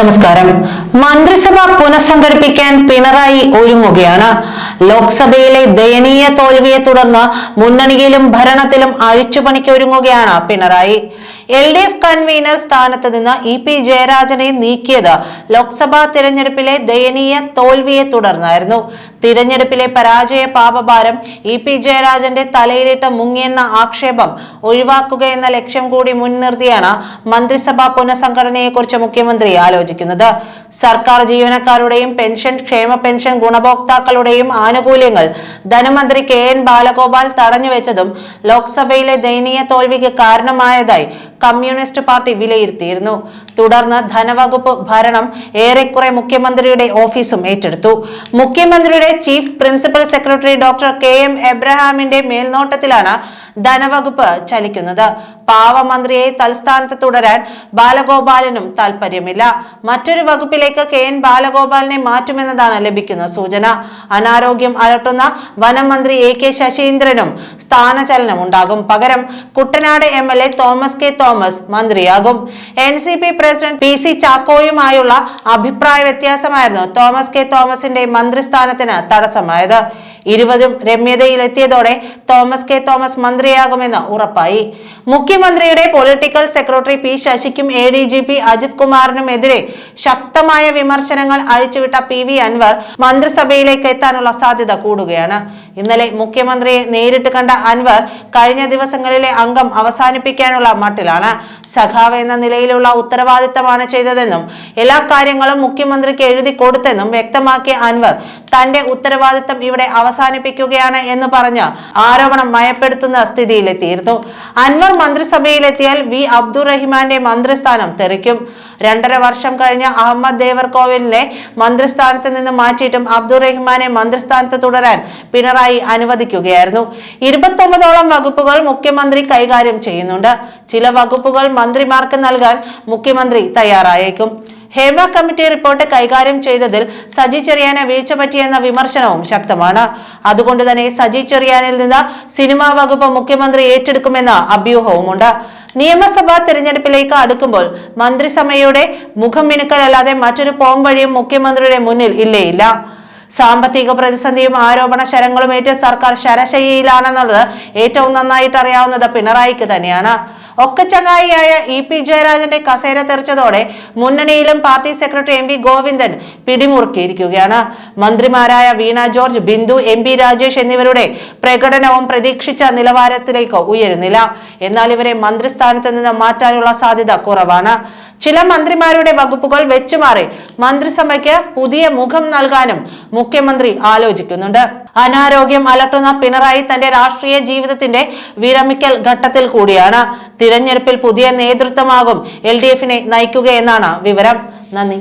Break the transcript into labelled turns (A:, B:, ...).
A: നമസ്കാരം. മന്ത്രിസഭ പുനഃസംഘടിപ്പിക്കാൻ പിണറായി ഒരുങ്ങുകയാണ്. ലോക്സഭയിലെ ദയനീയ തോൽവിയെ തുടർന്ന് മുന്നണിയിലും ഭരണത്തിലും അഴിച്ചുപണിക്ക് ഒരുങ്ങുകയാണ് Pinarayi. L D F convener സ്ഥാനത്ത് നിന്ന് ഇ പി ജയരാജനെ നീക്കിയത് ലോക്സഭാ തിരഞ്ഞെടുപ്പിലെ ദയനീയ തോൽവിയെ തുടർന്നായിരുന്നു. തിരഞ്ഞെടുപ്പിലെ പരാജയ പാപഭാരം ഇ പി ജയരാജന്റെ തലയിലിട്ട് മുങ്ങിയെന്ന ആക്ഷേപം ഒഴിവാക്കുക എന്ന ലക്ഷ്യം കൂടി മുൻനിർത്തിയാണ് മന്ത്രിസഭാ പുനഃസംഘടനയെക്കുറിച്ച് മുഖ്യമന്ത്രി ആലോചിക്കുന്നത്. സർക്കാർ ജീവനക്കാരുടെയും പെൻഷൻ ക്ഷേമ പെൻഷൻ ഗുണഭോക്താക്കളുടെയും ആനുകൂല്യങ്ങൾ. ധനമന്ത്രി കെ എൻ ബാലഗോപാൽ തടഞ്ഞുവെച്ചതും ലോക്സഭയിലെ ദയനീയ തോൽവിക്ക് കാരണമായതായി കമ്മ്യൂണിസ്റ്റ് പാർട്ടി വിലയിരുത്തിയിരുന്നു. തുടർന്ന് ധനവകുപ്പ് ഭരണം ഏറെക്കുറെ മുഖ്യമന്ത്രിയുടെ ഓഫീസും ഏറ്റെടുത്തു. മുഖ്യമന്ത്രിയുടെ chief principal secretary doctor K M എബ്രഹാമിന്റെ മേൽനോട്ടത്തിലാണ് ധനവകുപ്പ് ചലിക്കുന്നത്. പാവമന്ത്രിയെ തൽസ്ഥാനത്ത് തുടരാൻ ബാലഗോപാലനും താല്പര്യമില്ല മറ്റൊരു വകുപ്പിലേക്ക് കെ എൻ ബാലഗോപാലിനെ മാറ്റുമെന്നതാണ് ലഭിക്കുന്ന സൂചന. അനാരോഗ്യം അലട്ടുന്ന വനം മന്ത്രി എ കെ ശശീന്ദ്രനും സ്ഥാനചലനം ഉണ്ടാകും. പകരം Kuttanad M L A Thomas K Thomas മന്ത്രിയാകും. N C P president P C ചാക്കോയുമായുള്ള അഭിപ്രായ വ്യത്യാസമായിരുന്നു തോമസ് കെ തോമസിന്റെ മന്ത്രിസ്ഥാനത്തിന് തടസ്സമായത്. ഇരുവരും രമ്യതയിലെത്തിയതോടെ തോമസ് കെ തോമസ് മന്ത്രിയാകുമെന്ന് ഉറപ്പായി. മുഖ്യമന്ത്രിയുടെ political secretary P ശശിക്കും A D G P Ajith കുമാറിനുമെതിരെ ശക്തമായ വിമർശനങ്ങൾ അഴിച്ചുവിട്ട പി വി അൻവർ മന്ത്രിസഭയിലേക്ക് എത്താനുള്ള സാധ്യത കൂടുകയാണ്. ഇന്നലെ മുഖ്യമന്ത്രിയെ നേരിട്ട് കണ്ട അൻവർ കഴിഞ്ഞ ദിവസങ്ങളിലെ അംഗം അവസാനിപ്പിക്കാനുള്ള മട്ടിലാണ്. സഖാവ് എന്ന നിലയിലുള്ള ഉത്തരവാദിത്തമാണ് ചെയ്തതെന്നും എല്ലാ കാര്യങ്ങളും മുഖ്യമന്ത്രിക്ക് എഴുതി കൊടുത്തെന്നും വ്യക്തമാക്കിയ അൻവർ തന്റെ ഉത്തരവാദിത്തം ഇവിടെ അവസാനിപ്പിക്കുകയാണ് എന്ന് പറഞ്ഞ് ആരോപണം മയപ്പെടുത്തുന്ന സ്ഥിതിയിലെത്തിയിരുന്നു. അൻവർ മന്ത്രിസഭയിലെത്തിയാൽ വി അബ്ദുറഹിമാന്റെ മന്ത്രിസ്ഥാനം തെറിക്കും. രണ്ടര വർഷം കഴിഞ്ഞ അഹമ്മദ് ദേവർകോവിലിനെ മന്ത്രിസ്ഥാനത്ത് നിന്ന് മാറ്റിയിട്ടും അബ്ദുറഹിമാനെ മന്ത്രിസ്ഥാനത്ത് തുടരാൻ പിണറായി അനുവദിക്കുകയായിരുന്നു. ഇരുപത്തൊമ്പതോളം വകുപ്പുകൾ മുഖ്യമന്ത്രി കൈകാര്യം ചെയ്യുന്നുണ്ട്. ചില വകുപ്പുകൾ മന്ത്രിമാർക്ക് നൽകാൻ മുഖ്യമന്ത്രി തയ്യാറായേക്കും. ഹേമ കമ്മിറ്റി റിപ്പോർട്ട് കൈകാര്യം ചെയ്തതിൽ സജി ചെറിയാന വീഴ്ച പറ്റിയെന്ന വിമർശനവും ശക്തമാണ്. അതുകൊണ്ട് തന്നെ സജി ചെറിയാനിൽ നിന്ന് സിനിമാ വകുപ്പ് മുഖ്യമന്ത്രി ഏറ്റെടുക്കുമെന്ന അഭ്യൂഹവുമുണ്ട്. നിയമസഭാ തെരഞ്ഞെടുപ്പിലേക്ക് അടുക്കുമ്പോൾ മന്ത്രിസഭയുടെ മുഖം മിനുക്കലല്ലാതെ മറ്റൊരു പോംവഴിയും മുഖ്യമന്ത്രിയുടെ മുന്നിൽ ഇല്ലേയില്ല. സാമ്പത്തിക പ്രതിസന്ധിയും ആരോപണ ഏറ്റ സർക്കാർ ശരശയ്യയിലാണെന്നുള്ളത് ഏറ്റവും നന്നായിട്ട് അറിയാവുന്നത് പിണറായിക്ക് തന്നെയാണ്. ഒക്കച്ചങ്ങായിയായ ഇ പി ജയരാജന്റെ കസേര തെറിച്ചതോടെ മുന്നണിയിലും party secretary M V Govindan പിടിമുറുക്കിയിരിക്കുകയാണ്. മന്ത്രിമാരായ Veena George Bindu M P Rajesh എന്നിവരുടെ പ്രകടനവും പ്രതീക്ഷിച്ച നിലവാരത്തിലേക്ക് ഉയരുന്നില്ല. എന്നാൽ ഇവരെ മന്ത്രിസ്ഥാനത്ത് നിന്ന് മാറ്റാനുള്ള സാധ്യത കുറവാണ്. ചില മന്ത്രിമാരുടെ വകുപ്പുകൾ വെച്ചുമാറി മന്ത്രിസഭയ്ക്ക് പുതിയ മുഖം നൽകാനും മുഖ്യമന്ത്രി ആലോചിക്കുന്നുണ്ട്. അനാരോഗ്യം അലട്ടുന്ന പിണറായി തന്റെ രാഷ്ട്രീയ ജീവിതത്തിന്റെ വിരമിക്കൽ ഘട്ടത്തിൽ കൂടിയാണ്. തിരഞ്ഞെടുപ്പിൽ പുതിയ നേതൃത്വമാകും എൽ ഡി എഫിനെ നയിക്കുകയെന്നാണ് വിവരം. നന്ദി.